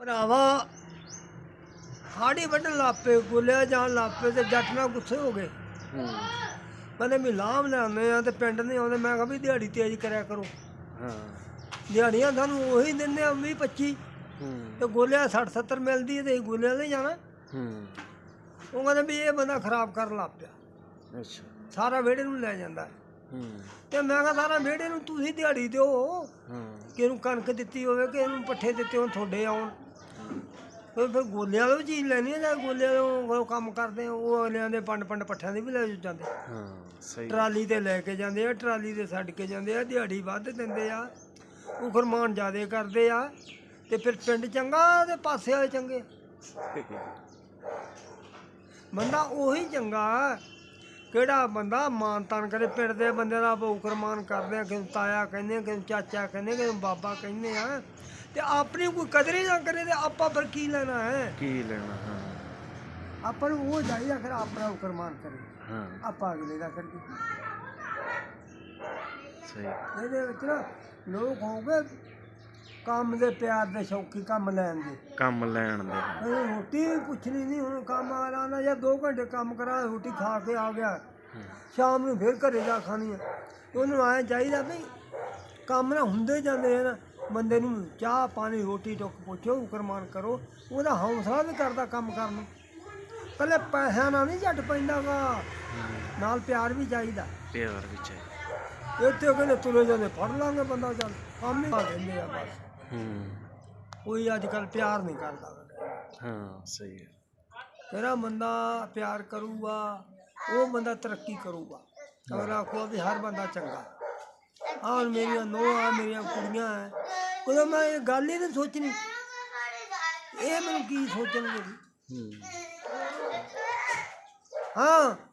ਭਰਾਵਾ ਹਾੜੀ ਵੱਢਣ ਲਾਪੇ ਗੋਲਿਆ ਜਾਣ ਲਾਪੇ ਤੇ ਜੱਟ ਨਾਲ ਗੁੱਸੇ ਹੋ ਗਏ। ਹੂੰ। ਕਹਿੰਦੇ ਵੀ ਲਾਮ ਲੈਣੇ ਆ ਤੇ ਪਿੰਡ ਨਹੀਂ ਆਉਂਦੇ। ਮੈਂ ਕਿਹਾ ਵੀ ਦਿਹਾੜੀ ਤੇਜ਼ ਕਰਿਆ ਕਰੋ। ਹਾਂ। ਦਿਹਾੜੀਆਂ ਸਾਨੂੰ ਉਹੀ ਦਿੰਦੇ ਆ 20 25 ਹੂੰ। ਤੇ ਗੋਲਿਆ 60 70 ਮਿਲਦੀ ਤੇ ਗੋਲਿਆਂ ਨਹੀਂ ਜਾਣਾ। ਹੂੰ। ਉਹ ਕਹਿੰਦੇ ਵੀ ਇਹ ਬੰਦਾ ਖਰਾਬ ਕਰਨ ਲੱਗ ਪਿਆ। ਅੱਛਾ। ਸਾਰਾ ਵਿਹੜੇ ਨੂੰ ਲੈ ਜਾਂਦਾ ਹੈ। ਤੇ ਮੈਂ ਕਿਹਾ ਸਾਰਾ ਵਿਹੜੇ ਨੂੰ ਤੁਸੀਂ ਦਿਹਾੜੀ ਦਿਓ। ਹਾਂ। ਕਿ ਇਹਨੂੰ ਕਣਕ ਦਿੱਤੀ ਹੋਵੇ ਕਿ ਇਹਨੂੰ ਪੱਠੇ ਦਿੱਤੇ ਹੋਣ ਤੁਹਾਡੇ ਆਉਣ। ਫਿਰ ਫਿਰ ਗੋਲਿਆਂ ਵਾਲੋਂ ਵੀ ਚੀਜ਼ ਲੈਣੀ ਹੈ ਜਾਂ ਗੋਲਿਆਂ ਵਾਲੋਂ ਉਹ ਕੰਮ ਕਰਦੇ ਆ ਉਹ ਅਗਲਿਆਂ ਦੇ ਪੰਡ ਪੰਡ ਪੱਠਿਆਂ ਦੇ ਵੀ ਲੈ ਜਾਂਦੇ। ਹਾਂ ਸਹੀ। ਟਰਾਲੀ ਤੇ ਲੈ ਕੇ ਜਾਂਦੇ ਆ ਟਰਾਲੀ ਤੇ ਛੱਡ ਕੇ ਜਾਂਦੇ ਆ ਦਿਹਾੜੀ ਵੱਧ ਦਿੰਦੇ ਆ। ਉਹ ਫਰਮਾਨ ਜ਼ਿਆਦੇ ਕਰਦੇ ਆ ਤੇ ਫਿਰ ਪਿੰਡ ਚੰਗਾ ਤੇ ਪਾਸੇ ਵਾਲੇ ਚੰਗੇ। ਬੰਦਾ ਉਹੀ ਚੰਗਾ ਕਿਹੜਾ ਬੰਦਾ? ਮਾਨ ਤਾਨ ਕਰੇ ਪਿੰਡ ਦੇ ਬੰਦੇ ਦਾ ਬਉਕਰਮਾਨ ਕਰਦੇ ਆ ਕਿ ਤਾਇਆ ਕਹਿੰਦੇ ਆ ਕਿ ਚਾਚਾ ਕਹਿੰਦੇ ਕਿ ਬਾਬਾ ਕਹਿੰਦੇ ਆ। ਤੇ ਆਪਣੀ ਕੋਈ ਕਦਰ ਹੀ ਨਾ ਕਰੇ ਤੇ ਆਪਾਂ ਫਿਰ ਕੀ ਲੈਣਾ ਹੈ? ਕੀ ਲੈਣਾ ਹਾਂ। ਆਪਾਂ ਨੂੰ ਉਹ ਚਾਹੀਦਾ ਫਿਰ ਆਪਣਾ ਉਕਰਮਾਨ ਕਰੇ। ਹਾਂ। ਆਪਾਂ ਅਗਲੇ ਦਾ ਕਰੀਏ? ਸਹੀ। ਇਹਦੇ ਵਿੱਚ ਨਾ ਲੋਕ ਹੋਗੇ ਕੰਮ ਦੇ ਪਿਆਰ ਦੇ ਸ਼ੌਕੀ ਕੰਮ ਲੈਣ ਦੇ। ਕੰਮ ਲੈਣ ਦੇ। ਇਹ ਰੋਟੀ ਵੀ ਪੁੱਛਣੀ ਨਹੀਂ ਹੁਣ ਕੰਮ ਵਾਲਾ ਨਾ ਜਾਂ 2 ਘੰਟੇ ਕੰਮ ਕਰਾ ਰੋਟੀ ਖਾ ਕੇ ਆ ਗਿਆ। ਸ਼ਾਮ ਨੂੰ ਫਿਰ ਘਰੇ ਜਾ ਖਾਣੀ ਆ। ਉਹਨੂੰ ਆਇਆ ਚਾਹੀਦਾ ਵੀ ਕੰਮ ਨਾ ਹੁੰਦੇ ਜਾਂਦੇ ਆ ਨਾ ਬੰਦੇ ਨੂੰ ਚਾਹ ਪਾਣੀ ਰੋਟੀ ਟੁੱਕ ਪੁੱਛੋ ਉਕਰਮਾਨ ਕਰੋ ਉਹਦਾ ਹੌਸਲਾ ਵੀ ਕਰਦਾ ਕੰਮ ਕਰਨ ਨੂੰ। ਕੱਲੇ ਪੈਸਿਆਂ ਨਾਲ ਨਹੀਂ ਝੱਟ ਪੈਂਦਾਗਾ। ਨਾਲ ਪਿਆਰ ਵੀ ਚਾਹੀਦਾ। ਪਿਆਰ ਵਿੱਚ ਹੈ ਇੱਥੇ ਕਹਿੰਦੇ ਤੁਰੇ ਜਾਂਦੇ ਫੜ ਲਾਂਗੇ ਬੰਦਾ ਚੱਲ। ਕੰਮ ਹੀ ਆ ਜਾਂਦੇ ਆ ਬਸ। ਹੂੰ। ਕੋਈ ਅੱਜ ਕੱਲ ਪਿਆਰ ਨਹੀਂ ਕਰਦਾ। ਹਾਂ ਸਹੀ ਹੈ। ਜਿਹੜਾ ਬੰਦਾ ਪਿਆਰ ਕਰੂਗਾ ਉਹ ਬੰਦਾ ਤਰੱਕੀ ਕਰੂਗਾ। ਅਗਰ ਆਖੋ ਵੀ ਹਰ ਬੰਦਾ ਚੰਗਾ ਆਹ ਮੇਰੀਆਂ ਨੋਹਾਂ ਮੇਰੀਆਂ ਕੁੜੀਆਂ ਐ ਉਦੋਂ ਮੈਂ ਇਹ ਗੱਲ ਹੀ ਨਹੀਂ ਸੋਚਣੀ। ਇਹ ਮੈਨੂੰ ਕੀ ਸੋਚਣਗੇ ਜੀ? ਹੂੰ। ਹਾਂ।